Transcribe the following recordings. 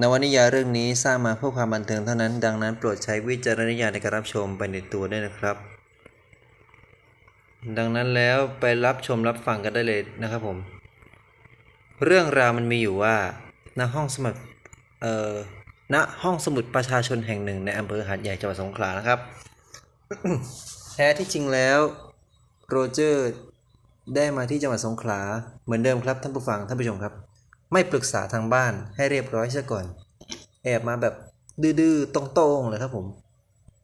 นวนิยายเรื่องนี้สร้างมาเพื่อความบันเทิงเท่านั้น ดังนั้นโปรดใช้วิจารณญาณในการรับชมไปในตัวด้วยนะครับ ดังนั้นแล้วไปรับชมรับฟังกันได้เลยนะครับผม เรื่องราวมันมีอยู่ว่าณห้องสมุดเอ่อณห้องสมุดประชาชนแห่งหนึ่งในอำเภอหาดใหญ่จังหวัดสงขลานะครับแท้ที่จริงแล้วโรเจอร์ได้มาที่จังหวัดสงขลาเหมือนเดิมครับท่านผู้ฟังท่านผู้ชมครับ ไม่ปรึกษาทางบ้านให้เรียบร้อยซะก่อน แอบมาแบบดื้อๆตรงๆเลยครับผม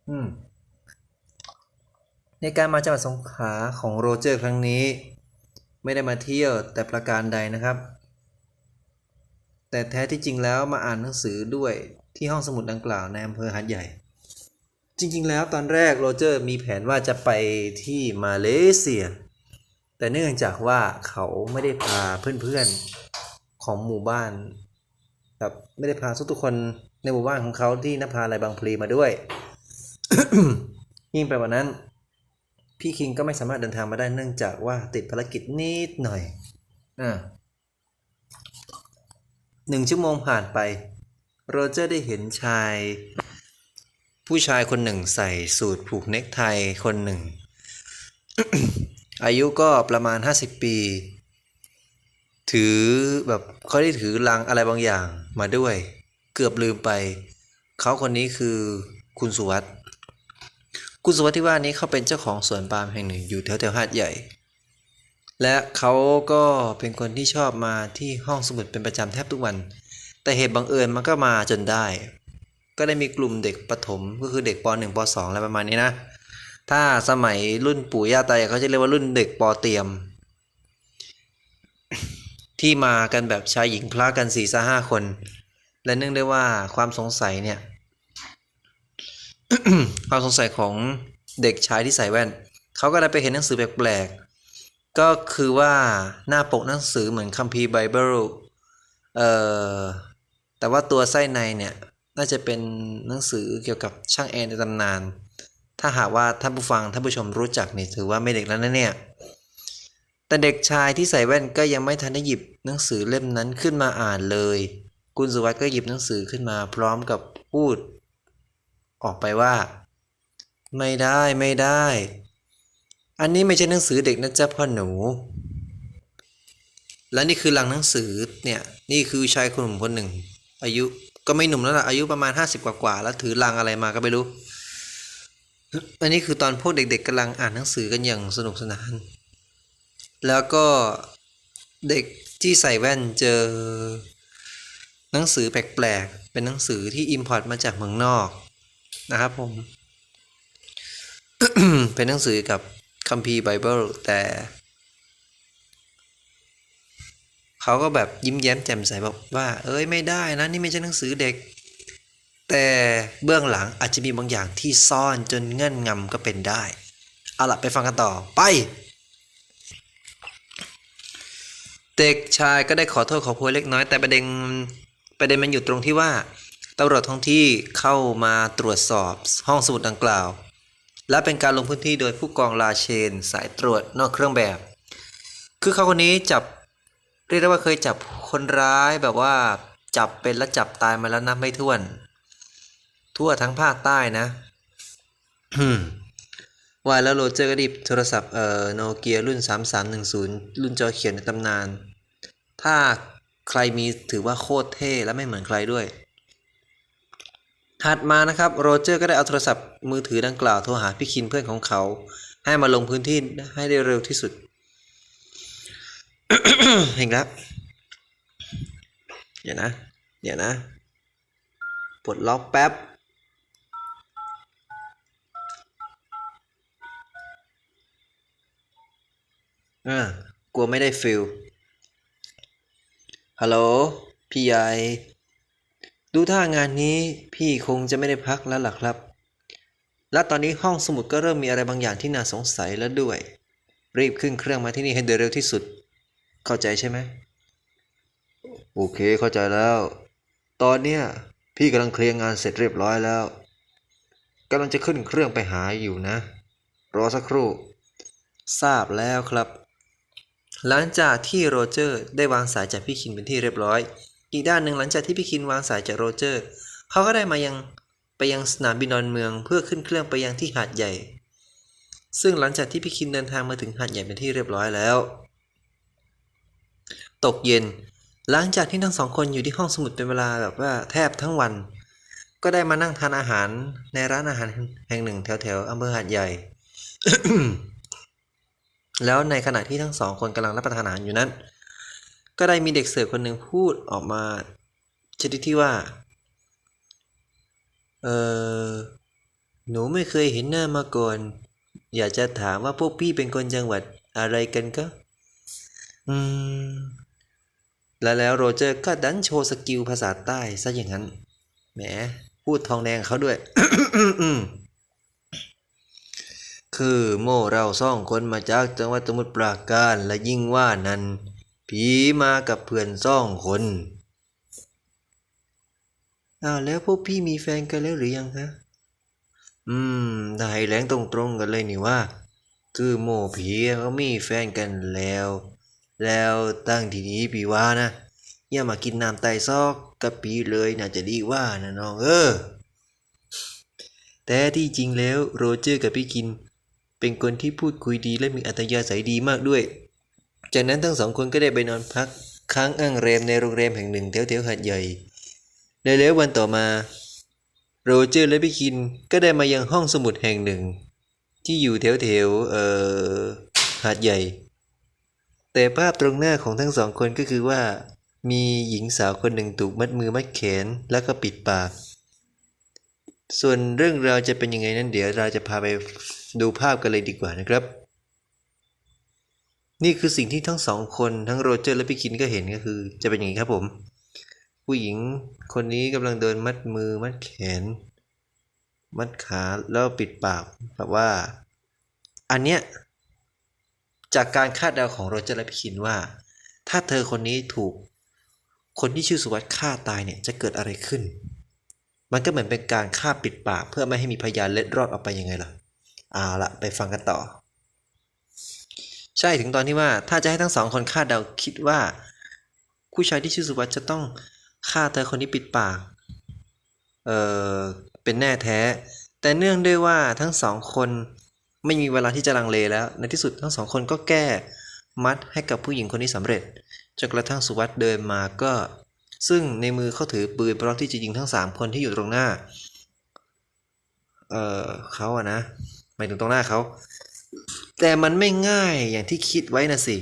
อืม ในการมาจังหวัดสงขลาของโรเจอร์ครั้งนี้ ไม่ได้มาเที่ยวแต่ประการใดนะครับ แต่แท้ที่จริงแล้วมาอ่านหนังสือด้วยที่ห้องสมุดดังกล่าวในอำเภอหาดใหญ่ จริง ๆ แล้วตอนแรกโรเจอร์มีแผนว่าจะไปที่มาเลเซีย แต่เนื่องจากว่าเขาไม่ได้พาเพื่อน ของหมู่บ้านแบบไม่ได้พาทุกคนในหมู่บ้านของเขาที่นภาลัยบางพลีมาด้วย ยิ่งไปกว่านั้น พี่คิงก็ไม่สามารถเดินทางมาได้เนื่องจากว่าติดภารกิจนิดหน่อยอ่าหนึ่งชั่วโมงผ่านไป โรเจอร์ได้เห็นชาย ผู้ชายคนหนึ่งใส่สูทผูกเนคไทคนหนึ่ง อายุก็ประมาณ 50 ปี ถือแบบเขาได้ถือลังอะไรบางอย่างมาด้วย เกือบลืมไป เขาคนนี้คือคุณสุวัสด์คุณสุวัสด์ที่ว่านี้เขาเป็นเจ้าของสวนปาล์มแห่งหนึ่งอยู่แถวแถวหาดใหญ่ และเขาก็เป็นคนที่ชอบมาที่ห้องสมุดเป็นประจำแทบทุกวัน แต่เหตุบังเอิญมันก็มาจนได้ ก็ได้มีกลุ่มเด็กประถมก็คือเด็กป .1 ป .2 อะไรประมาณนี้นะ ถ้าสมัยรุ่นปู่ย่าตายายเขาจะเรียกว่ารุ่นเด็กปเตรียม ที่มากันแบบชายหญิงคล้ากันสี่สห้าคน และเนื่องด้วยว่าความสงสัยเนี่ย ความสงสัยของเด็กชายที่ใส่แว่น เขาก็ได้ไปเห็นหนังสือแปลกๆ ก็คือว่าหน้าปกหนังสือเหมือนคัมภีร์ไบเบิลเอ่อแต่ว่าตัวไส้ในเนี่ย น่าจะเป็นหนังสือเกี่ยวกับช่างแอร์ในตำนาน ถ้าหากว่าท่านผู้ฟังท่านผู้ชมรู้จักนี่ถือว่าไม่เด็กแล้วนะเนี่ย แต่เด็กชายที่ใส่แว่นก็ยังไม่ทันได้หยิบหนังสือเล่มนั้นขึ้นมาอ่านเลยกุลสุวัสด์ก็หยิบหนังสือขึ้นมาพร้อมกับพูด ออกไปว่า ไม่ได้ไม่ได้ อันนี้ไม่ใช่หนังสือเด็กนะจ๊ะพ่อหนู และนี่คือลังหนังสือเนี่ยนี่คือชายคนหนุ่มคนหนึ่ง อายุก็ไม่หนุ่มแล้วล่ะอายุประมาณ 50 กว่าๆแล้วถือลังอะไรมาก็ไม่รู้ อันนี้คือตอนพวกเด็กๆกำลังอ่านหนังสือกันอย่างสนุกสนาน แล้วก็เด็กที่ใส่แว่นเจอ หนังสือแปลกๆ เป็นหนังสือที่อิมพอร์ตมาจากเมืองนอกนะครับผม เป็นหนังสือกับคัมภีร์ไบเบิลแต่เขาก็แบบยิ้มแย้มแจ่มใสบอกว่า เอ้ยไม่ได้นะนี่ไม่ใช่หนังสือเด็ก แต่เบื้องหลังอาจจะมีบางอย่างที่ซ่อนจนเงื่อนงำก็เป็นได้ เอาล่ะไปฟังกันต่อไป เด็กชายก็ได้ขอโทษขอโพยเล็กน้อย แต่ประเด็นประเด็นมันอยู่ตรงที่ว่าตำรวจท้องที่เข้ามาตรวจสอบห้องสมุดดังกล่าว และเป็นการลงพื้นที่โดยผู้กองลาเชน สายตรวจนอกเครื่องแบบ คือเขาคนนี้จับเรียกได้ว่าเคยจับคนร้ายแบบว่าจับเป็นและจับตายมาแล้วนับไม่ถ้วน ทั่วทั้งภาคใต้นะว่าแล้วโรเจอร์ก็ดิบโทรศัพท์เอ่อโนเกียรุ่น 3310 รุ่นจอเขียนในตำนาน ถ้าใครมีถือว่าโคตรเท่และไม่เหมือนใครด้วย ถัดมานะครับโรเจอร์ก็ได้เอาโทรศัพท์มือถือดังกล่าวโทรหาพี่คินเพื่อนของเขา ให้มาลงพื้นที่ให้ได้เร็วที่สุด เห็นครับเดี๋ยวนะ เดี๋ยวนะปลดล็อกแป๊บอ่ากลัวไม่ได้ฟิล ฮัลโหล พี่ใหญ่ ดูท่างานนี้พี่คงจะไม่ได้พักแล้วล่ะครับ และตอนนี้ห้องสมุดก็เริ่มมีอะไรบางอย่างที่น่าสงสัยแล้วด้วย รีบขึ้นเครื่องมาที่นี่ให้โดยเร็วที่สุด เข้าใจใช่ไหม โอเคเข้าใจแล้ว ตอนเนี้ยพี่กำลังเคลียร์งานเสร็จเรียบร้อยแล้วกำลังจะขึ้นเครื่องไปหาอยู่นะ รอสักครู่ ทราบแล้วครับ หลังจากที่โรเจอร์ได้วางสายจากพี่คินเป็นที่เรียบร้อย อีกด้านหนึ่งหลังจากที่พี่คินวางสายจากโรเจอร์ เขาก็ได้มายังไปยังสนามบินดอนเมืองเพื่อขึ้นเครื่องไปยังที่หาดใหญ่ ซึ่งหลังจากที่พี่คินเดินทางมาถึงหาดใหญ่เป็นที่เรียบร้อยแล้ว ตกเย็น หลังจากที่ทั้งสองคนอยู่ที่ห้องสมุดเป็นเวลาแบบว่าแทบทั้งวัน ก็ได้มานั่งทานอาหารในร้านอาหารแห่งหนึ่งแถวแถวอำเภอหาดใหญ่ แล้วในขณะที่ทั้งสองคนกำลังรับประทานอาหารอยู่นั้น ก็ได้มีเด็กเสิร์ฟคนหนึ่งพูดออกมาชนิดที่ว่า เออหนูไม่เคยเห็นหน้ามาก่อน อยากจะถามว่าพวกพี่เป็นคนจังหวัดอะไรกันก็ อืม แล้วแล้วโรเจอร์ก็ดันโชว์สกิลภาษาใต้ซะอย่างนั้น แหม พูดทองแดงเขาด้วย คือโม่เราซ่องคนมาจากจังหวัดสมุทรปราการและยิ่งว่านั้น ผีมากับเพื่อนซ่องคนอ้าวแล้วพวกพี่มีแฟนกันแล้วหรือยังคะอืมได้แหลงตรงๆกันเลยนี่ว่า คือโมผีเขามีแฟนกันแล้ว แล้วตั้งทีนี้พี่ว่านะ อย่ามากินน้ำไตซอกกับปีเลยน่าจะดีว่านะน้องเออแต่ที่จริงแล้วโรเจอร์กับพี่กิน เป็นคนที่พูดคุยดีและมีอัธยาศัยดีมากด้วย จากนั้นทั้งสองคนก็ได้ไปนอนพัก ค้างอ้างแรมในโรงแรมแห่งหนึ่งแถวแถวๆหาดใหญ่และแล้ววันต่อมา โรเจอร์และพี่คินก็ได้มายังห้องสมุดแห่งหนึ่ง ที่อยู่แถวแถวๆเอ่อหาดใหญ่ แต่ภาพตรงหน้าของทั้งสองคนก็คือว่า มีหญิงสาวคนหนึ่งถูกมัดมือมัดแขนแล้วก็ปิดปาก ส่วนเรื่องราวจะเป็นยังไงนั้นเดี๋ยวเราจะพาไป ดูภาพกันเลยดีกว่านะครับ นี่คือสิ่งที่ทั้งสองคนทั้งโรเจอร์และพี่คินก็เห็นก็คือ จะเป็นอย่างนี้ครับผม ผู้หญิงคนนี้กำลังเดินมัดมือมัดแขน มัดขาแล้วปิดปากแบบว่า อันเนี้ยจากการคาดเดาของโรเจอร์และพี่คินว่า ถ้าเธอคนนี้ถูก คนที่ชื่อสุวัสด์ฆ่าตายเนี่ยจะเกิดอะไรขึ้น มันก็เหมือนเป็นการฆ่าปิดปากเพื่อไม่ให้มีพยานเล็ดรอดออกไปยังไงล่ะ เอาละไปฟังกันต่อ ใช่ถึงตอนที่ว่าถ้าจะให้ทั้งสองคนคาดเดาคิดว่า ผู้ชายที่ชื่อสุวัสด์จะต้องฆ่าเธอคนนี้ปิดปาก เออเป็นแน่แท้ แต่เนื่องด้วยว่าทั้งสองคนไม่มีเวลาที่จะลังเลแล้ว ในที่สุดทั้งสองคนก็แก้มัดให้กับผู้หญิงคนนี้สำเร็จจนกระทั่งสุวัสด์เดินมาก็ ซึ่งในมือเขาถือปืนพร้อมที่จะยิงทั้งสามคนที่อยู่ตรงหน้า เออเขาอะนะ มายถึงตรงหน้าเขา แต่มันไม่ง่ายอย่างที่คิดไว้นะสิ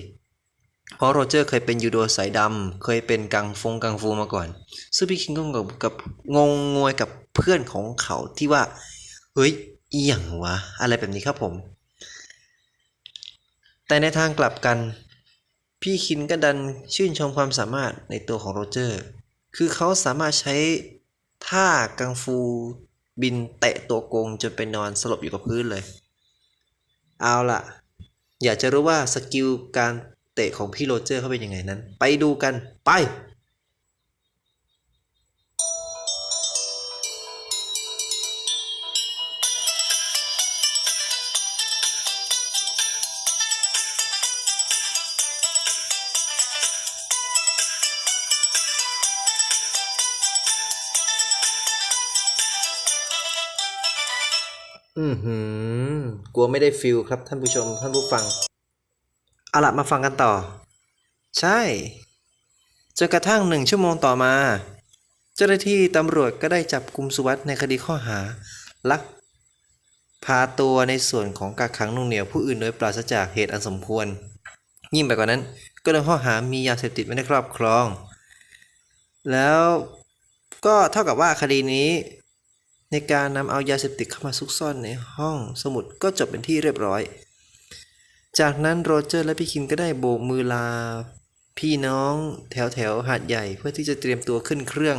เพราะโรเจอร์เคยเป็นยูโดสายดำเคยเป็นกังฟงกังฟูมาก่อน ซึ่งพี่คิงก็งงกับงงงวยกับเพื่อนของเขาที่ว่า เฮ้ยอีหยังวะ อะไรแบบนี้ครับผม แต่ในทางกลับกัน พี่คินก็ดันชื่นชมความสามารถในตัวของโรเจอร์ คือเขาสามารถใช้ท่ากังฟู บินเตะตัวโกงจนไปนอนสลบอยู่กับพื้นเลย เอาล่ะ อยากจะรู้ว่าสกิลการเตะของพี่โรเจอร์เขาเป็นยังไงนั้น ไปดูกันไป อือหือกลัวไม่ได้ฟิลครับท่านผู้ชมท่านผู้ฟังเอาละมาฟังกันต่อ ใช่จนกระทั่งหนึ่งชั่วโมงต่อมา เจ้าหน้าที่ตำรวจก็ได้จับกุมสุวัสด์ในคดีข้อหา ลัก พาตัวในส่วนของกักขังนุ่งเหนียวผู้อื่นโดยปราศจากเหตุอันสมควร ยิ่งไปกว่านั้น ก็โดนข้อหามียาเสพติดไว้ในครอบครอง แล้วก็เท่ากับว่าคดีนี้ ในการนำเอายาเสพติดเข้ามาซุกซ่อนในห้องสมุดก็จบเป็นที่เรียบร้อย จากนั้นโรเจอร์และพี่คินก็ได้โบกมือลา พี่น้องแถวแถวหาดใหญ่เพื่อที่จะเตรียมตัวขึ้นเครื่อง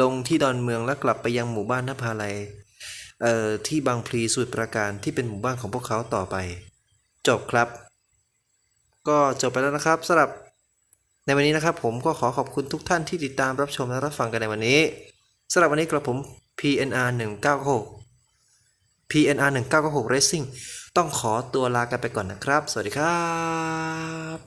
ลงที่ดอนเมืองและกลับไปยังหมู่บ้านนภาลัยเอ่อที่บางพลีสมุทรปราการที่เป็นหมู่บ้านของพวกเขาต่อไป จบครับ ก็จบไปแล้วนะครับสำหรับในวันนี้นะครับผมก็ขอขอบคุณทุกท่านที่ติดตามรับชมและรับฟังกันในวันนี้สำหรับวันนี้กระผม PNR 196 PNR 196 Racing ต้องขอตัวลากันไปก่อนนะครับ สวัสดีครับ